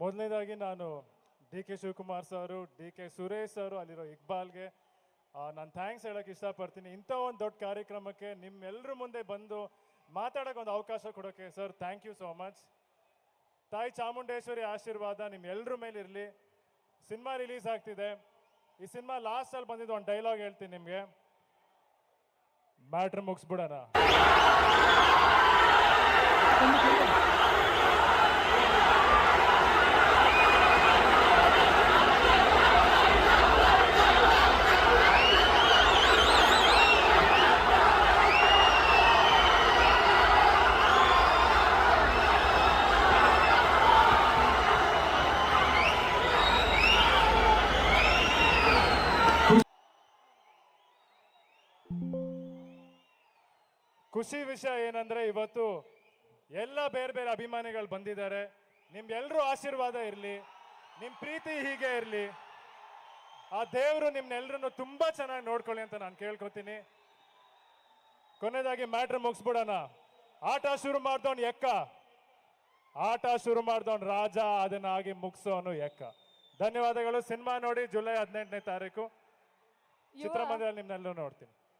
ಮೊದಲನೇದಾಗಿ ನಾನು D K Shivakumar sir, D K Suresh sir ಅಲ್ಲಿರೋ ಇಕ್ಬಾಲ್ಗೆ ನಾನು ಥ್ಯಾಂಕ್ಸ್ ಹೇಳೋಕ್ಕೆ ಇಷ್ಟಪಡ್ತೀನಿ. ಇಂಥ ಒಂದು ದೊಡ್ಡ ಕಾರ್ಯಕ್ರಮಕ್ಕೆ ನಿಮ್ಮೆಲ್ಲರ ಮುಂದೆ ಬಂದು ಮಾತಾಡೋಕೆ ಒಂದು ಅವಕಾಶ ಕೊಡೋಕ್ಕೆ sir thank you so much ತಾಯಿ ಚಾಮುಂಡೇಶ್ವರಿ ಆಶೀರ್ವಾದ ನಿಮ್ಮೆಲ್ಲರ ಮೇಲೆ ಇರಲಿ. ಸಿನಿಮಾ ರಿಲೀಸ್ ಆಗ್ತಿದೆ. ಈ ಸಿನಿಮಾ ಲಾಸ್ಟಲ್ಲಿ ಬಂದಿದ್ದು ಒಂದು ಡೈಲಾಗ್ ಹೇಳ್ತೀನಿ ನಿಮಗೆ. ಮ್ಯಾಟ್ರ್ ಮುಗಿಸ್ಬಿಡೋಣ. ಖುಷಿ ವಿಷಯ ಏನಂದ್ರೆ ಇವತ್ತು ಎಲ್ಲ ಬೇರೆ ಬೇರೆ ಅಭಿಮಾನಿಗಳು ಬಂದಿದ್ದಾರೆ. ನಿಮ್ಗೆಲ್ಲರೂ ಆಶೀರ್ವಾದ ಇರಲಿ. ನಿಮ್ಮ ಪ್ರೀತಿ ಹೀಗೆ ಇರಲಿ. ಆ ದೇವರು ನಿಮ್ನೆಲ್ರನ್ನು ತುಂಬಾ ಚೆನ್ನಾಗಿ ನೋಡ್ಕೊಳ್ಳಿ ಅಂತ ನಾನು ಕೇಳ್ಕೊತೀನಿ. ಕೊನೆಯದಾಗಿ ಮ್ಯಾಟ್ರ್ ಮುಗಿಸ್ಬಿಡೋಣ. ಆಟ ಶುರು ಮಾಡ್ದವನ್ ಎಕ್ಕ? ಆಟ ಶುರು ಮಾಡ್ದವನ್ ರಾಜ ಅದನ್ನ ಆಗಿ ಮುಗಿಸೋನು ಎಕ್ಕ. ಧನ್ಯವಾದಗಳು. ಸಿನಿಮಾ ನೋಡಿ ಜುಲೈ ಹದಿನೆಂಟನೇ ತಾರೀಕು. ಚಿತ್ರಮಂದಿರಲ್ಲಿ ನಿಮ್ನೆಲ್ಲರೂ ನೋಡ್ತೀನಿ.